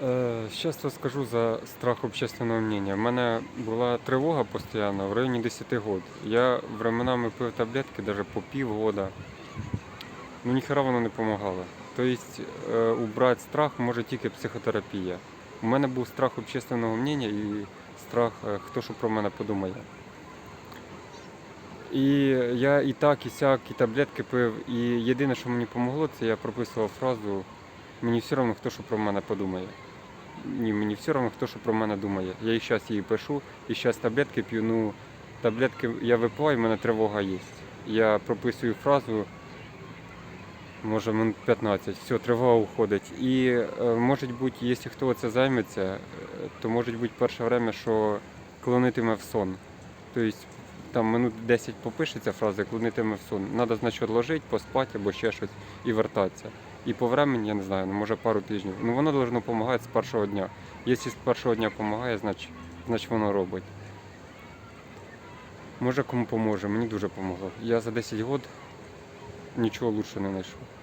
Зараз розкажу за страх общественного мнения. У мене була тривога постійно в районі 10 років. Я временами пив таблетки навіть по півгода. Ну ніхера воно не допомагало. Тобто е, убрати страх може тільки психотерапія. У мене був страх общественного мнення і страх, е, хто що про мене подумає. І я і так, і сяк, і таблетки пив. І єдине, що мені допомогло, це я прописував фразу Мені все одно, хто що про мене подумає. Ні, мені все одно, хто що про мене думає. Я і зараз її пишу, і зараз таблетки п'ю. Ну, таблетки я випиваю, в мене тривога є. Я прописую фразу, може минут 15, все, тривога уходить. І е, може бути, якщо хто це займеться, е, то може бути перше время, що клонитиме в сон. Тобто там минут 10 попишеться фраза, клонитиме в сон. Треба, значить, відложити, поспати або ще щось і вертатися. І по времені, я не знаю, ну, може пару тижнів. Ну воно должно допомагати з першого дня. Якщо з першого дня допомагає, значить, значить воно робить. Може кому поможе, мені дуже допомогло. Я за 10 років нічого лучше не знайшов.